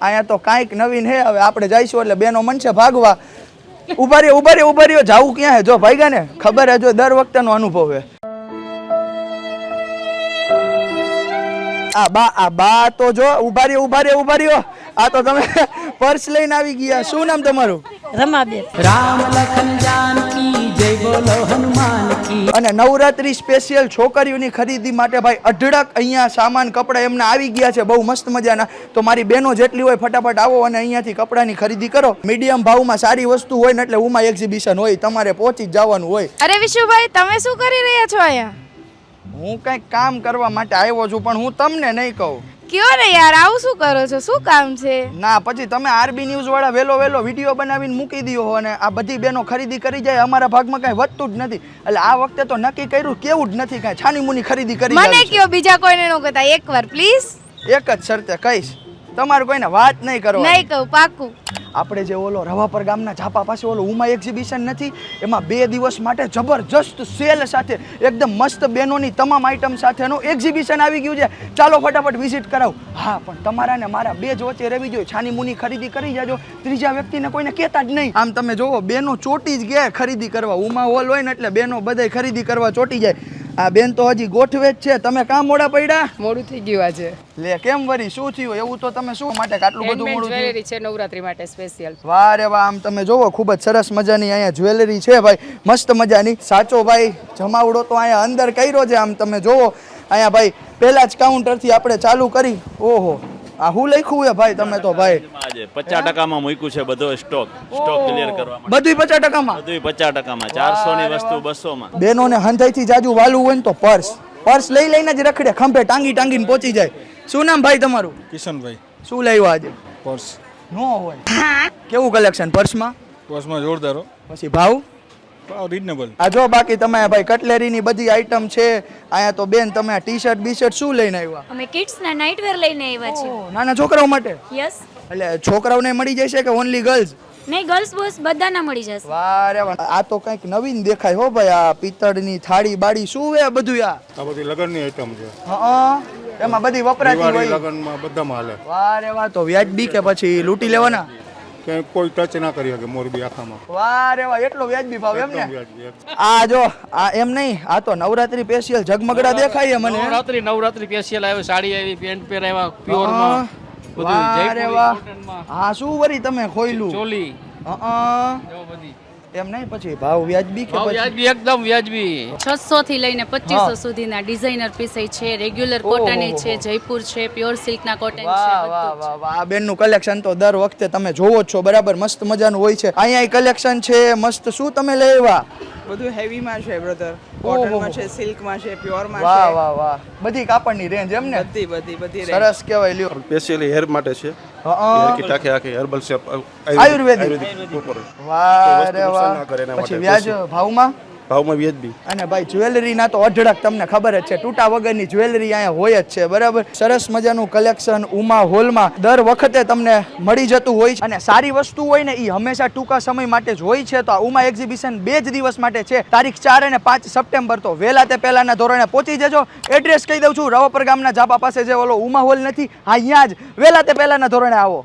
અહીંયા તો કાંઈક નવીન હે હવે આપણે જઈશું એટલે બેનો મન છે ભાગવા. ઊભા રહ્યો ઊભા રહ્યો ઊભા રહ્યો. જાવું ક્યાં હે? જો ભાઈ ને ખબર હે જો દર વખતેનો અનુભવ હે. આ બા આ બા તો જો ઊભા રહ્યો ઊભા રહ્યો ઊભા રહ્યો. આ તો તમે પર્સ લઈને આવી ગયા. શું નામ તમારું? રમાબેન. રામ લખન જાનકી જય બોલો હનુમાન. અને નવરાત્રી સ્પેશિયલ છોકરીઓની ખરીદી માટે ભાઈ અઢળક અહીંયા સામાન કપડાં એમના આવી ગયા છે. બહુ મસ્ત મજાના. તો મારી બહેનો જેટલી હોય ફટાફટ આવો અને અહીંયાથી કપડાની ખરીદી કરો. મીડિયમ ભાવમાં સારી વસ્તુ હોય ને એટલે ઉમા એક્ઝિબિશન હોય તમારે પહોંચી જવાનું હોય. અરે વિશુભાઈ તમે શું કરી રહ્યા છો અહીંયા? હું કંઈક કામ કરવા માટે આવ્યો છું પણ હું તમને નહીં કહું. કયો ને યાર આવું શું કરો છો? શું કામ છે? ના પછી તમે આરબી ન્યૂઝ વાળા વેલો વેલો વીડિયો બનાવીને મૂકી દો અને આ બધી બેનો ખરીદી કરી જાય અમારા ભાગમાં કાંઈ વધતું જ નથી. એટલે આ વખતે તો નક્કી કર્યું કેવું જ નથી કાંઈ. છાની મુની ખરીદી કરી મને કયો બીજા કોઈને નો કહેતા. એકવાર પ્લીઝ એક જ શરતે કહીશ. તમારે કોઈને વાત નહીં કરો નહીં કહું પાકું. આપણે જે ઓલો રવાપર ગામના ઝાપા પાસે ઓલો ઉમા એક્ઝિબિશન નથી, એમાં બે દિવસ માટે જબરજસ્ત સેલ સાથે, એકદમ મસ્ત બેનોની તમામ આઈટમ સાથેનું એક્ઝિબિશન આવી ગયું છે. ચાલો ફટાફટ વિઝિટ કરાવ. હા, પણ તમારા ને મારા બે જ વચ્ચે રહેવી જોઈએ. છાની મુની ખરીદી કરી જાજો. ત્રીજા વ્યક્તિને કોઈને કહેતા જ નહીં. આમ તમે જોવો, બેનો ચોટી જ ગયા ખરીદી કરવા. ઉમા હોલ હોય ને એટલે બેનો બધાય ખરીદી કરવા ચોટી જાય. આ બેન તો હજી ગોઠવે જ છે. તમે કામ મોડા પડ્યા? મોડું થઈ ગયું આજે. લે કેમ વરી શું થયું? એવું તો તમે શું માટે આટલું બધું મોડું જ્વેલરી છે નવરાત્રી માટે સ્પેશિયલ વાહ રે વાહ આમ તમે જોવો ખૂબ જ સરસ મજાની અહીંયા જ્વેલરી છે ભાઈ. મસ્ત મજાની. સાચો ભાઈ જમાવડો તો અહીંયા અંદર કર્યો છે આમ તમે જોવો. અહીંયા ભાઈ પહેલા જ કાઉન્ટરથી આપણે ચાલુ કરી. ઓહો આ હું લખ્યું હે ભાઈ તમે તો ભાઈ? આજે પચાસ ટકામાં મૂક્યું છે બધો સ્ટોક. સ્ટોક ક્લિયર કરવા માટે. બધું પચાસ ટકામાં? બધું પચાસ ટકામાં. ચારસો ની વસ્તુ બસો માં બેનોને હંધાઈથી જાજુ વાલું હોય ને તો પર્સ. પર્સ લઈ લઈને જ રખડે ખંભે ટાંગી ટાંગીને પહોંચી જાય. શું નામ ભાઈ તમારું? કિશનભાઈ. શું લાવ્યો આજે? પર્સ. નો હોય. કેવું કલેક્શન પર્સમાં? પર્સમાં જોરદાર પછી ભાવ? ભાવ આ જો બાકી તમે ભાઈ કટલેરીની બધી આઈટમ છે અહીંયા તો બેન તમે આ ટી શર્ટ બી શર્ટ શું લઈને આવ્યા? અમે કિડ્સના નાઇટવેર લઈને આવ્યા છીએ. નાના છોકરાઓ માટે? યસ એટલે છોકરાઓને મળી જશે કે ઓનલી ગર્લ્સ નહીં ગર્લ્સ બોસ બધાને મળી જશે. વારે આ તો કંઈક નવીન દેખાય હો ભાઈ આ પિત્તળની થાળી બાડી શું હે બધું આ? આ બધી લગનની આઈટમ છે. હા એમાં બધી વપરાતી હોય. લગનમાં બધામાં હાલે. વારે વાહ. તો વ્યાજબી કે પછી લૂંટી લેવાના? કે કોઈ ટચ ના કરી શકે મોરબી આખામાં. વારે વાહ. એટલો વ્યાજબી ભાવ એમ ને? આ જો આ એમ નહીં આ તો નવરાત્રી સ્પેશિયલ ઝગમગડા દેખાય મને. નવરાત્રી નવરાત્રી સ્પેશિયલ આવ્યો સાડી આવી પેન્ટ પહેરાવ્યા બધું વાહ રે વાહ. હા શું વરી તમે ખોયલું? ચોલી. હા એમ નહીં પછી ભાવ વ્યાજબી કે વ્યાજબી એકદમ વ્યાજબી. છસો થી લઈને સુધીના ડિઝાઇનર પીસ છે રેગ્યુલર. કોટન છે જયપુર છે પ્યોર સિલ્કના કોટન છે વાહ વાહ આ બેનનું કલેક્શન તો દર વખતે તમે જોવો જ છો. બરાબર મસ્ત મજાનું હોય છે. અહીંયા કલેક્શન છે મસ્ત. શું તમે લેવા? બધું હેવીમાં છે બ્રધર. કોટનમાં છે સિલ્કમાં છે પ્યોરમાં માં છે. વાહ વાહ. બધી કાપડની રેન્જ એમ ને? બધી બધી બધી સરસ કહેવાય લ્યો. સ્પેશિયલી હેર માટે છે. હં. હેર આખે આખી હર્બલ શેપ આયુર્વેદિક. વાહ રે વાહ. પછી વ્યાજ ભાવમાં? ભાવમાં વ્યાજબી અને ભાઈ, જ્વેલરીના તો અઢળક તમને ખબર જ છે. તૂટા વગરની જ્વેલરી અહીંયા હોય જ છે, બરાબર? સરસ મજાનું કલેક્શન ઉમા હોલમાં દર વખતે તમને મળી જતું હોય છે. અને સારી વસ્તુ હોય ને એ હંમેશા ટૂંકા સમય માટે જ હોય છે. તો આ ઉમા એક્ઝિબિશન બે જ દિવસ માટે છે. તારીખ ચાર અને પાંચ સપ્ટેમ્બર. તો વહેલા તે પહેલાના ધોરણે પહોંચી જજો. એડ્રેસ કહી દઉં છું, રવાપર ગામના જાપા પાસે જે ઓલો ઉમા હોલ નથી અહીંયા જ. વહેલા તે પહેલાના ધોરણે આવો.